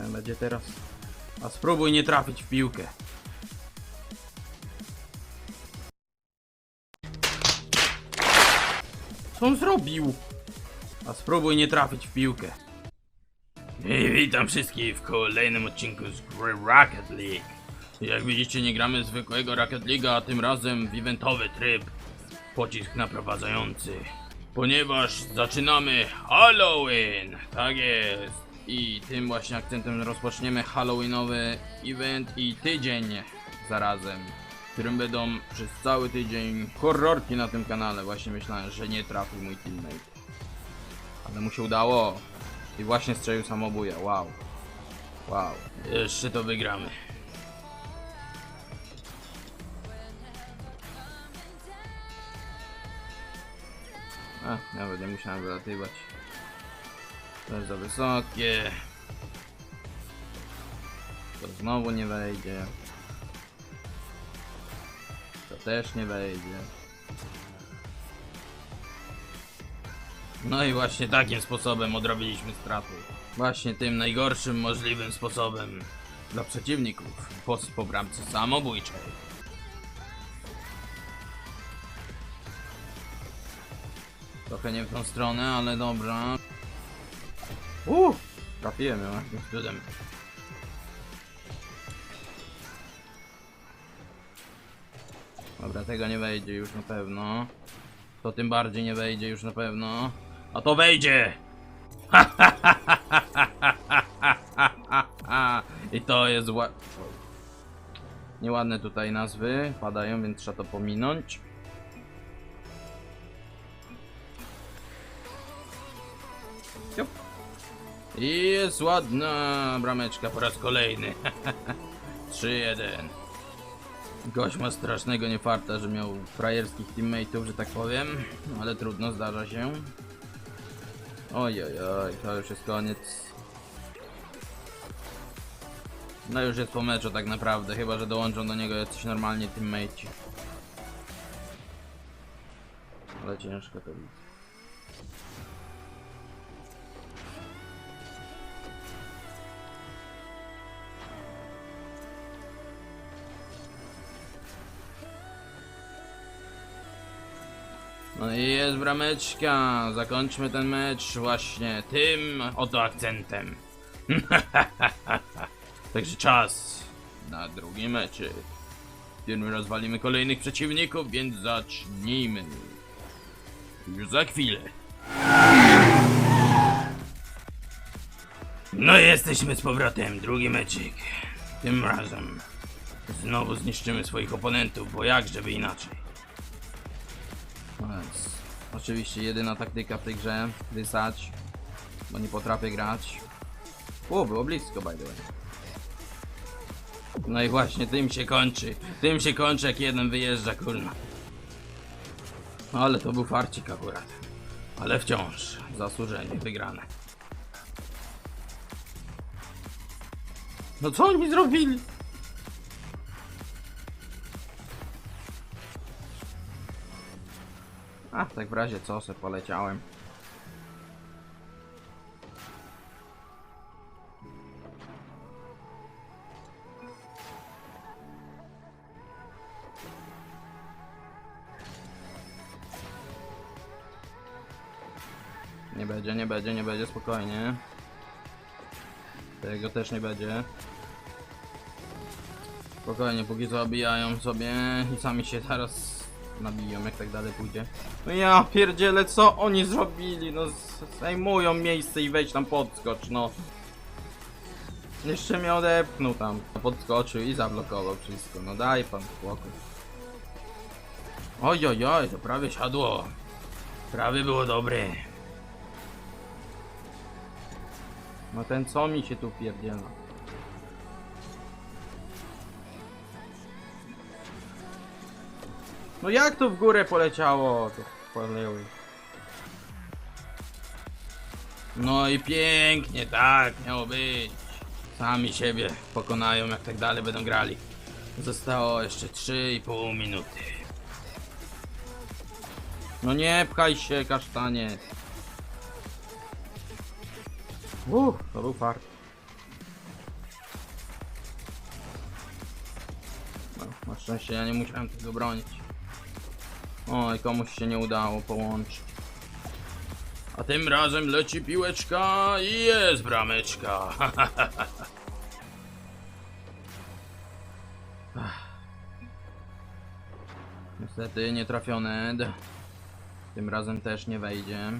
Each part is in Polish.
Ten będzie teraz. A spróbuj nie trafić w piłkę. Co on zrobił? A spróbuj nie trafić w piłkę. I witam wszystkich w kolejnym odcinku z gry Rocket League. Jak widzicie nie gramy zwykłego Rocket League'a, a tym razem w eventowy tryb. Pocisk naprowadzający. Ponieważ zaczynamy Halloween! Tak jest! I tym właśnie akcentem rozpoczniemy Halloweenowy event i tydzień zarazem, w którym będą przez cały tydzień horrorki na tym kanale. Właśnie myślałem, że nie trafił mój teammate. Ale mu się udało. I właśnie strzelił samobuja. Wow. Wow. Jeszcze to wygramy. A, nawet nie musiałem wylatywać. To jest za wysokie. To znowu nie wejdzie. To też nie wejdzie. No i właśnie takim sposobem odrobiliśmy straty. Właśnie tym najgorszym możliwym sposobem dla przeciwników po, po bramce samobójczej. Trochę nie w tą stronę, ale dobra. Uuu! Trafiłem ją jakimś cudem. Dobra, tego nie wejdzie już na pewno. To tym bardziej nie wejdzie już na pewno. A to wejdzie! I to jest ła... Nieładne tutaj nazwy padają, więc trzeba to pominąć. Ciup. I jest ładna brameczka po raz kolejny. 3-1. Gość ma strasznego niefarta, że miał frajerskich teammateów, że tak powiem. Ale trudno, zdarza się. Oj, oj, oj, to już jest koniec. No już jest po meczu tak naprawdę, chyba że dołączą do niego jacyś normalnie teammateci. Ale ciężko to widzę. Jest brameczka. Zakończmy ten mecz właśnie tym oto akcentem. Także czas na drugi mecz. W którym rozwalimy kolejnych przeciwników, więc zacznijmy. Już za chwilę. No jesteśmy z powrotem, drugi meczyk. Tym razem znowu zniszczymy swoich oponentów, bo jak żeby inaczej. No Więc oczywiście jedyna taktyka w tej grze wysać, bo nie potrafię grać. O, było blisko by the way. No i właśnie tym się kończy. Tym się kończy jak jeden wyjeżdża, kurna. Ale to był farcik akurat. Ale wciąż zasłużenie wygrane. No co oni zrobili? A, tak w razie co se poleciałem. Nie będzie, nie będzie, nie będzie, spokojnie. Tego też nie będzie. Spokojnie, póki co obijają sobie i sami się zaraz nabiją, jak tak dalej pójdzie. No ja pierdzielę, co oni zrobili? No zajmują miejsce i wejdź tam podskocz, no. Jeszcze mnie odepchnął tam. Podskoczył i zablokował wszystko. No daj pan spokój. Oj, oj, oj, to prawie siadło. Prawie było dobre. No ten co mi się tu pierdziela? No jak to w górę poleciało? To poleły. No i pięknie, tak miało być. Sami siebie pokonają, jak tak dalej będą grali. Zostało jeszcze 3,5 minuty. No nie pchaj się, kasztanie. Uff, to był fart. No, na szczęście ja nie musiałem tego bronić. Oj, komuś się nie udało połączyć. A tym razem leci piłeczka i jest brameczka. Niestety nie trafione. Tym razem też nie wejdzie.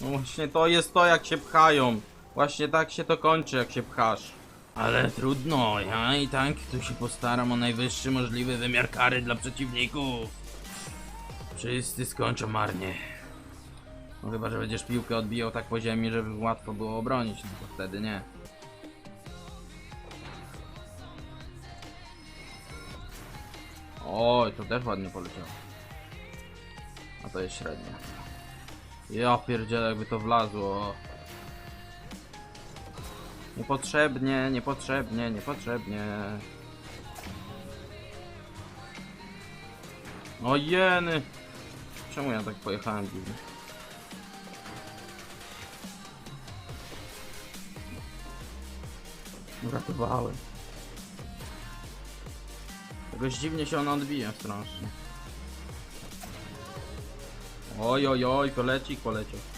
No właśnie to jest to jak się pchają. Właśnie tak się to kończy jak się pchasz. Ale trudno, ja i tak tu się postaram o najwyższy możliwy wymiar kary dla przeciwników. Wszyscy skończą marnie. No chyba, że będziesz piłkę odbijał tak po ziemi, żeby łatwo było obronić, no to wtedy nie. Oj, to też ładnie poleciało. A to jest średnie. Ja pierdzielę, jakby to wlazło. Niepotrzebnie, niepotrzebnie, niepotrzebnie. O jeny! Czemu ja tak pojechałem dziwnie? Uratowałem. Jakoś dziwnie się on odbija strasznie. Oj, oj, oj, kolecik poleciał.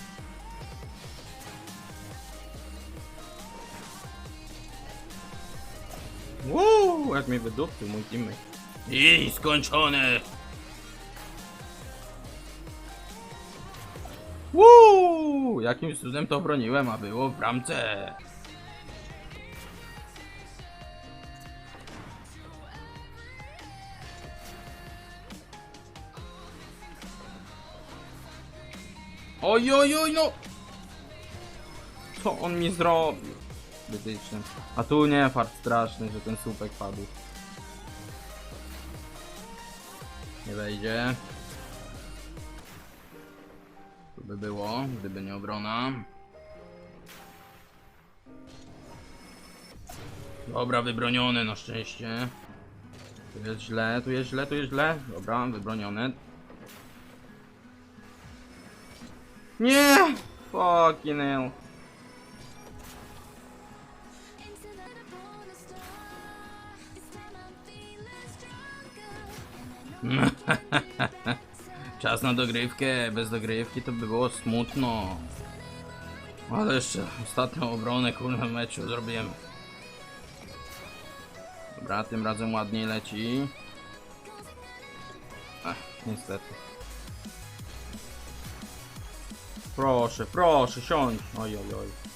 Uuu, jak mnie wydupcył mój teammate. I skończone! Uuu, jakimś cudem to broniłem, a było w bramce. Oj, oj, oj, no! Co on mi zrobił? Wytyczny. A tu nie, fart straszny, że ten słupek padł. Nie wejdzie. Tu by było, gdyby nie obrona. Dobra, wybronione na szczęście. Tu jest źle, tu jest źle, tu jest źle. Dobra, wybronione. Nie! Fucking hell. Czas na dogrywkę, bez dogrywki to by było smutno. Ale jeszcze ostatnią obronę kurwa meczu zrobiłem. Dobra, tym razem ładniej leci. Ach, niestety. Proszę, proszę, siądź. Oj, oj, oj.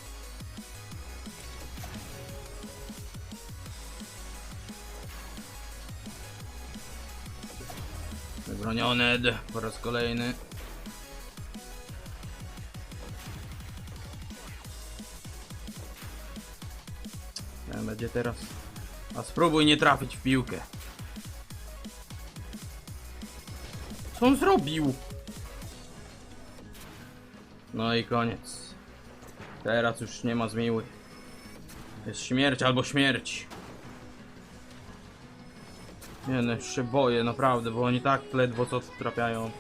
Wybronione D po raz kolejny. Ten będzie teraz. A spróbuj nie trafić w piłkę. Co on zrobił? No i koniec. Teraz już nie ma zmiły. Jest śmierć albo śmierć. Nie no, się boję naprawdę, bo oni tak ledwo co trafiają.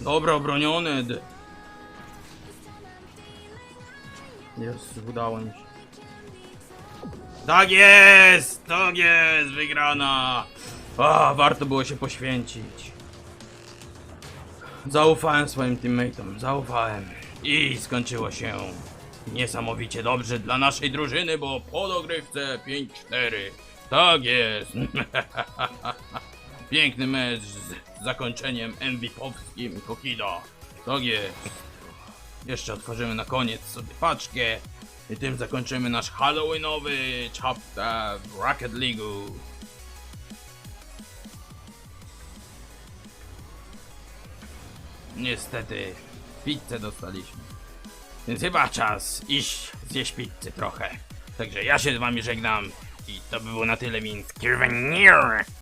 Dobra, obroniony. Jest, udało mi się. Tak jest! Tak jest! Wygrana! A, warto było się poświęcić. Zaufałem swoim teammateom, zaufałem. I skończyło się niesamowicie dobrze dla naszej drużyny, bo po dogrywce 5-4. Tak jest. Piękny mecz z zakończeniem MVP-owskim Kokido. Tak jest. Jeszcze otworzymy na koniec sobie paczkę i tym zakończymy nasz Halloweenowy chapter w Rocket League'u. Niestety, pizzę dostaliśmy. Więc chyba czas iść zjeść pizzę trochę. Także ja się z wami żegnam i to by było na tyle, więc.